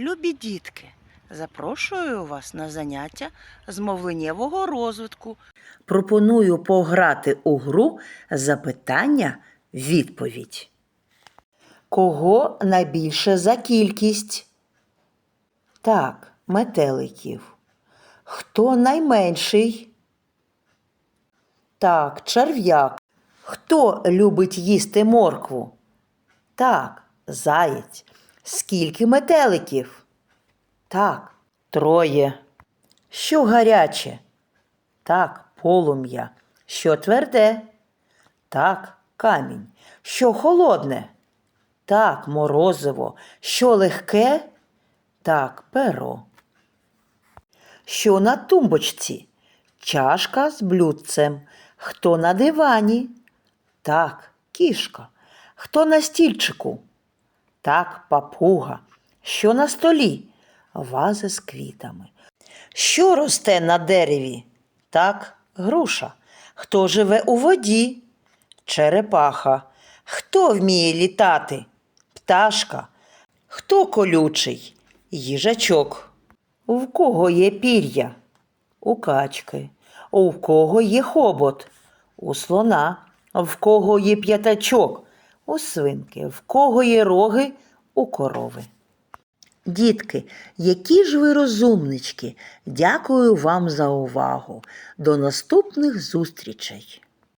Любі дітки, запрошую вас на заняття з мовленнєвого розвитку. Пропоную пограти у гру запитання відповідь. Кого найбільше за кількість? Так, метеликів. Хто найменший? Так, черв'як. Хто любить їсти моркву? Так, заєць. Скільки метеликів? Так, троє. Що гаряче? Так, полум'я. Що тверде? Так, камінь. Що холодне? Так, морозиво. Що легке? Так, перо. Що на тумбочці? Чашка з блюдцем. Хто на дивані? Так, кішка. Хто на стільчику? Так, папуга. Що на столі? Ваза з квітами. Що росте на дереві? Так, груша. Хто живе у воді? Черепаха. Хто вміє літати? Пташка. Хто колючий? Їжачок. У кого є пір'я? У качки. У кого є хобот? У слона. В кого є п'ятачок? У свинки. В кого є роги? У корови. Дітки, які ж ви розумнички! Дякую вам за увагу. До наступних зустрічей!